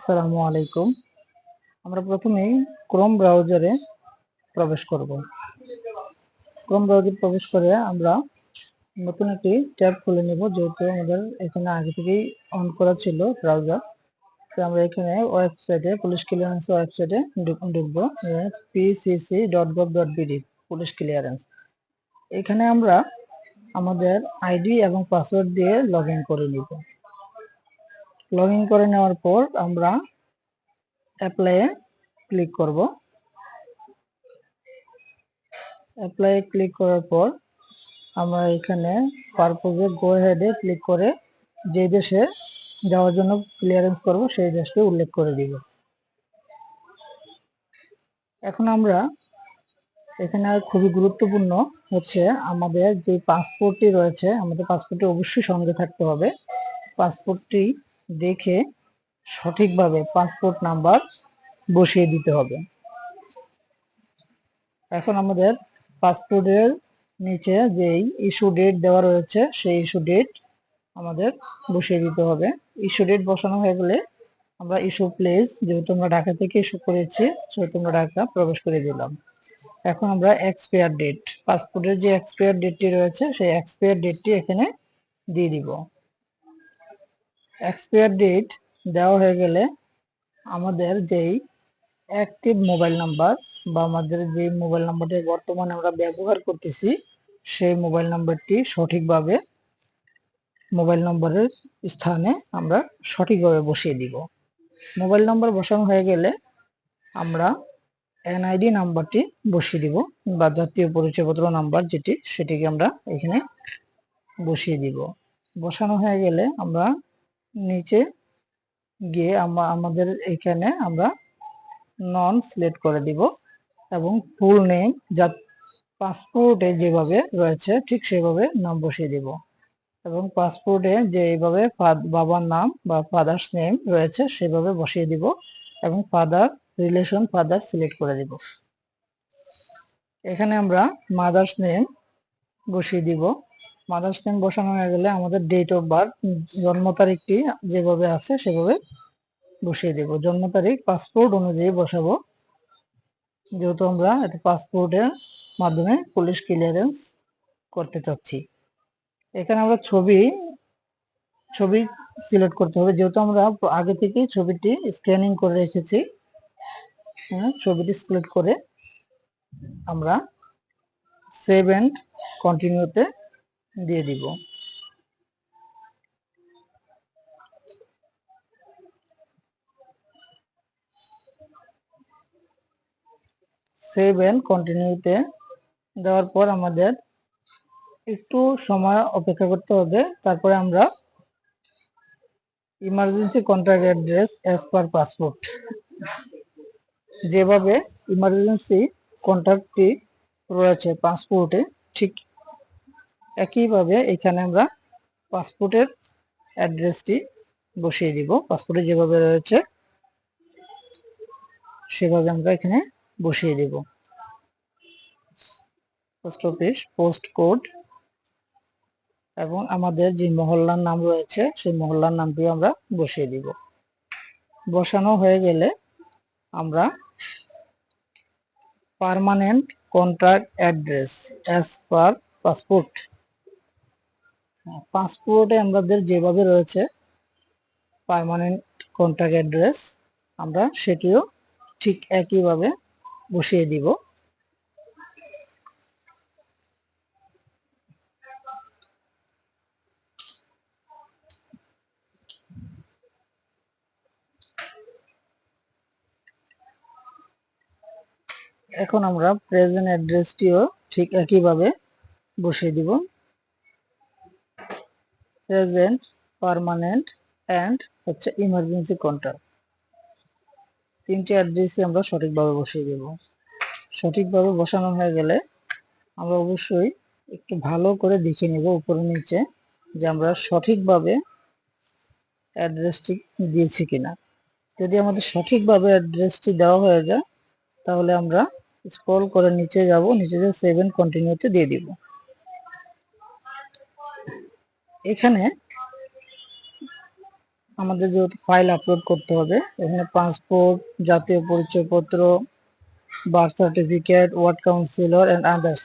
আসসালামু আলাইকুম। আমরা প্রথমেই ক্রোম ব্রাউজারে প্রবেশ করব। ক্রোম ব্রাউজারে প্রবেশ করে আমরা নতুন একটি ট্যাব খুলে নেব, যেহেতু আমাদের এখানে আগে থেকেই অন করা ছিল ব্রাউজার তো আমরা এখানে ওয়েবসাইটে পুলিশ ক্লিয়ারেন্স ওয়েবসাইটে ঢুকবো PCC dot gov dot BD police clearance এখানে আমরা আমাদের আইডি এবং পাসওয়ার্ড দিয়ে লগ ইন করে নিব। লগ ইন করে নেওয়ার পর আমরা অ্যাপ্লাইয়ে ক্লিক করব। অ্যাপ্লাই ক্লিক করার পর আমরা এখানে পারপোজে গো হেডে ক্লিক করে যে দেশে যাওয়ার জন্য ক্লিয়ারেন্স করব, সেই দেশকে উল্লেখ করে দিব। এখন আমরা এখানে খুবই গুরুত্বপূর্ণ হচ্ছে আমাদের যে পাসপোর্টটি রয়েছে, আমাদের পাসপোর্টটি অবশ্যই সঙ্গে থাকতে হবে। পাসপোর্টটি দেখে সঠিকভাবে পাসপোর্ট নাম্বার বসিয়ে দিতে হবে। এখন আমাদের পাসপোর্টের নিচে যেই ইস্যু ডেট দেওয়া রয়েছে, সেই ইস্যু ডেট আমাদের বসিয়ে দিতে হবে। ইস্যু ডেট বসানো হয়ে গেলে আমরা ইস্যু প্লেস যেহেতু আমরা ঢাকা থেকে ইস্যু করেছি, সেহেতু আমরা ঢাকা প্রবেশ করে দিলাম এখন আমরা এক্সপায়ার ডেট পাসপোর্টের যে এক্সপায়ার ডেটটি রয়েছে, সেই এক্সপায়ার ডেটটি এখানে দিয়ে দিব। এক্সপায়ার ডেট দেওয়া হয়ে গেলে আমাদের যেই অ্যাক্টিভ মোবাইল নাম্বার বা আমাদের যে মোবাইল নাম্বারটি বর্তমানে আমরা ব্যবহার করতেছি, সেই মোবাইল নাম্বারটি সঠিকভাবে মোবাইল নম্বরের স্থানে আমরা সঠিকভাবে বসিয়ে দিব। মোবাইল নম্বর বসানো হয়ে গেলে আমরা এনআইডি নাম্বারটি বসিয়ে দিব বা জাতীয় পরিচয়পত্র নাম্বার যেটি সেটিকে আমরা এখানে বসিয়ে দিব। বসানো হয়ে গেলে আমরা নিচে গিয়ে আমাদের এখানে আমরা নন সিলেক্ট করে দিব এবং ফুল নেম যা পাসপোর্টে যেভাবে রয়েছে ঠিক সেভাবে নাম বসিয়ে দিব। এবং পাসপোর্টে যে এইভাবে বাবার নাম বা ফাদার্স নেম রয়েছে সেভাবে বসিয়ে দিব এবং ফাদার রিলেশন ফাদার সিলেক্ট করে দিব। এখানে আমরা মাদার্স নেম বসিয়ে দিব। মাদার্স নেম বসানো হয়ে গেলে আমাদের ডেট অফ বার্থ জন্ম তারিখটি যেভাবে আছে সেভাবে বসিয়ে দেব। জন্ম তারিখ পাসপোর্ট অনুযায়ী বসাবো। যেহেতু আমরা এটা পাসপোর্টের মাধ্যমে পুলিশ ক্লিয়ারেন্স করতে চাচ্ছি। এখানে আমরা ছবি ছবি সিলেক্ট করতে হবে। যেহেতু আমরা আগে থেকেই ছবিটি স্ক্যানিং করে রেখেছি হ্যাঁ, ছবিটি সিলেক্ট করে আমরা সেভ অ্যান্ড কন্টিনিউতে দিয়ে দিব। সেভ এন্ড কন্টিনিউতে দেওয়ার পর আমাদের একটু সময় অপেক্ষা করতে হবে। তারপরে আমরা emergency contact address as per passport যেভাবে ইমার্জেন্সি কন্ট্যাক্টটি রয়েছে পাসপোর্টে ঠিক একইভাবে এখানে আমরা পাসপোর্টের অ্যাড্রেসটি বসিয়ে দিব। পাসপোর্টে যেভাবে রয়েছে, সেভাবে আমরা এখানে বসিয়ে দেব। পোস্ট অফিস পোস্ট কোড এবং আমাদের যে মহল্লার নাম রয়েছে, সেই মহল্লার নামটি আমরা বসিয়ে দিব। বসানো হয়ে গেলে আমরা permanent contract address as per passport পাসপোর্টে আমাদের যেভাবে রয়েছে পারমানেন্ট কন্ট্রাক্ট অ্যাড্রেস আমরা সেটিও ঠিক একইভাবে বসিয়ে দিব। এখন আমরা প্রেজেন্ট অ্যাড্রেসটিও ঠিক একইভাবে বসিয়ে দিব। প্রেজেন্ট পারমানেন্ট অ্যান্ড হচ্ছে ইমার্জেন্সি কন্ট্যাক্ট তিনটি অ্যাড্রেসই আমরা সঠিকভাবে বসিয়ে দেব। সঠিকভাবে বসানো হয়ে গেলে আমরা অবশ্যই একটু ভালো করে দেখে নেব উপরে নিচে যে আমরা সঠিকভাবে অ্যাড্রেসটি দিয়েছি কিনা। যদি আমাদের সঠিকভাবে অ্যাড্রেসটি দেওয়া হয়ে যায়, তাহলে আমরা স্ক্রল করে নিচে যাব, নিচে সেভেন কন্টিনিউতে দিয়ে দিব। এখানে আমাদের যেহেতু ফাইল আপলোড করতে হবে, এখানে পাসপোর্ট জাতীয় পরিচয়পত্র birth certificate ward councillor and others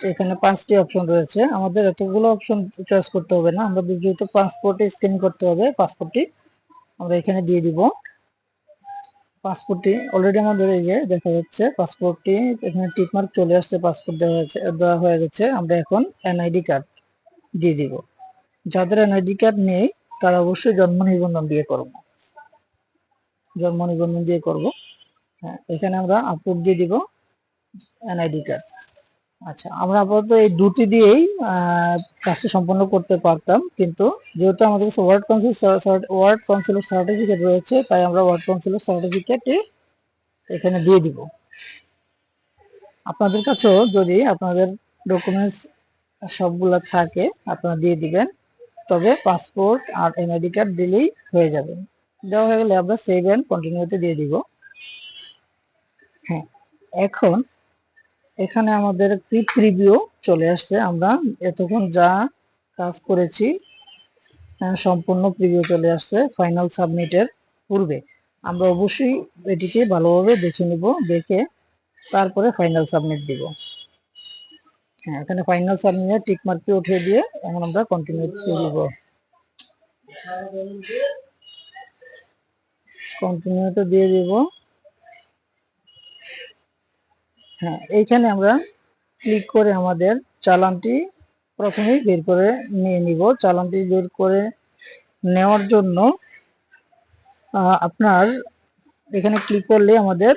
এখানে পাঁচটি অপশন রয়েছে। আমাদের এতগুলো অপশন চয়েস করতে হবে না। আমাদের যেহেতু পাসপোর্টে স্ক্যান করতে হবে পাসপোর্টটি আমরা এখানে দিয়ে দিব। পাসপোর্টটি অলরেডি আমাদের এই যে দেখা যাচ্ছে পাসপোর্টটি এখানে টিকমার্ক চলে আসছে পাসপোর্ট দেওয়া হয়েছে, দেওয়া হয়ে গেছে। আমরা এখন এনআইডি কার্ড দিয়ে দিব। যাদের এনআইডি কার্ড নেই, তারা অবশ্যই জন্ম নিবন্ধন দিয়ে করব। জন্ম নিবন্ধন দিয়ে করব। হ্যাঁ এখানে আমরা আপলোড দিয়ে দিব এনআইডি কার্ড আচ্ছা আমরা আপাতত এই দুটি দিয়েই কাজটি সম্পন্ন করতে পারতাম, কিন্তু যেহেতু আমাদের কাছে ward council ward councillor certificate রয়েছে, তাই আমরা ওয়ার্ড কাউন্সিলর সার্টিফিকেটই এখানে দিয়ে দিব। আপনাদের কাছেও যদি আপনাদের ডকুমেন্টস সবগুলা থাকে, আপনারা দিয়ে দিবেন। তবে পাসপোর্ট আর এনআইডি কার্ড দিলেই হয়ে যাবে। দেওয়া হয়ে গেলে আমরা সেভ অ্যান্ড কন্টিনিউতে দিয়ে দিব। হ্যাঁ এখন এখানে আমাদের প্রি প্রিভিউ চলে আসছে। আমরা এতক্ষণ যা কাজ করেছি আহ, সম্পূর্ণ প্রিভিউ চলে আসছে ফাইনাল সাবমিটের পূর্বে। আমরা অবশ্যই এটিকে ভালোভাবে দেখে নিব দেখে তারপরে ফাইনাল সাবমিট দিব। হ্যাঁ এখানে ফাইনাল সাবমিটে টিক মার্কটি উঠিয়ে দিয়ে এখন আমরা কন্টিনিউ দিব। কন্টিনিউতে দিয়ে দিব। হ্যাঁ এইখানে আমরা ক্লিক করে আমাদের চালানটি প্রথমেই বের করে নিয়ে নিব। চালানটি বের করে নেওয়ার জন্য আপনার এখানে ক্লিক করলে আমাদের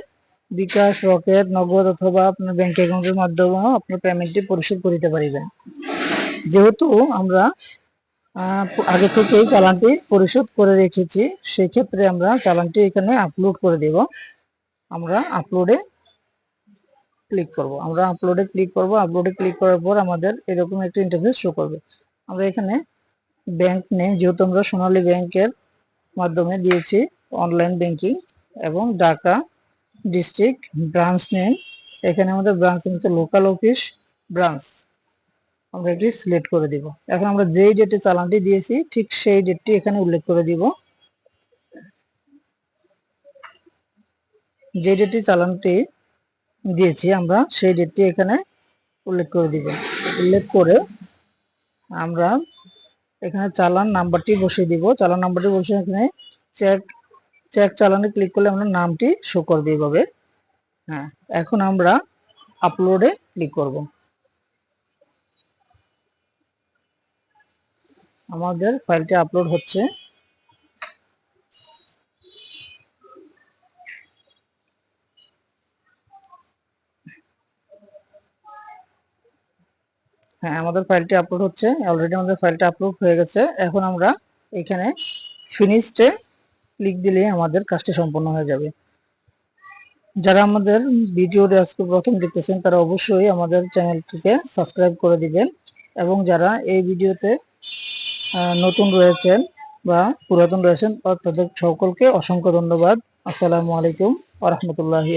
বিকাশ, রকেট, নগদ অথবা আপনার ব্যাংক অ্যাকাউন্টের মাধ্যমেও আপনার পেমেন্টটি পরিশোধ করিতে পারিবেন। যেহেতু আমরা আগে থেকেই চালানটি পরিশোধ করে রেখেছি, সেক্ষেত্রে আমরা চালানটি এখানে আপলোড করে দেব। আমরা আপলোডে ক্লিক করব। আমরা আপলোডে ক্লিক করব। আপলোডে ক্লিক করার পর আমাদের এরকম একটা ইন্টারফেস শো করবে। আমরা এখানে ব্যাংক নেম যেহেতু আমরা সোনালী ব্যাংকের মাধ্যমে দিয়েছি অনলাইন ব্যাংকিং এবং ঢাকা ডিস্ট্রিক্ট ব্রাঞ্চ নেম এখানে আমাদের ব্রাঞ্চ হচ্ছে লোকাল অফিস ব্রাঞ্চ আমরা এটি সিলেক্ট করে দিব। এখন আমরা যেই ডেটে চালানটি দিয়েছি, ঠিক সেই ডেটটি এখানে উল্লেখ করে দিব। যে ডেটে চালানটি দিয়েছি আমরা, সেই ডেটটি এখানে উল্লেখ করে দিব। উল্লেখ করে আমরা এখানে চালান নাম্বারটি বসিয়ে দিব। চালান নাম্বারটি বসে এখানে চেক চেক চালানে ক্লিক করলে আমরা নামটি শো করবে এইভাবে। হ্যাঁ এখন আমরা আপলোডে ক্লিক করব। আমাদের ফাইলটি আপলোড হচ্ছে। হ্যাঁ আমাদের ফাইলটি আপলোড হচ্ছে। অলরেডি আমাদের ফাইলটা আপলোড হয়ে গেছে। এখন আমরা এখানে ফিনিশডে ক্লিক দিলে আমাদের কাজটি সম্পন্ন হয়ে যাবে। যারা আমাদের ভিডিওটি আজকে প্রথম দেখতেছেন, তারা অবশ্যই আমাদের চ্যানেলটিকে সাবস্ক্রাইব করে দিবেন এবং যারা এই ভিডিওতে নতুন রয়েছেন বা পুরাতন রয়েছেন, তাদের সকলকে অসংখ্য ধন্যবাদ। আসসালামু আলাইকুম ওয়া রাহমাতুল্লাহি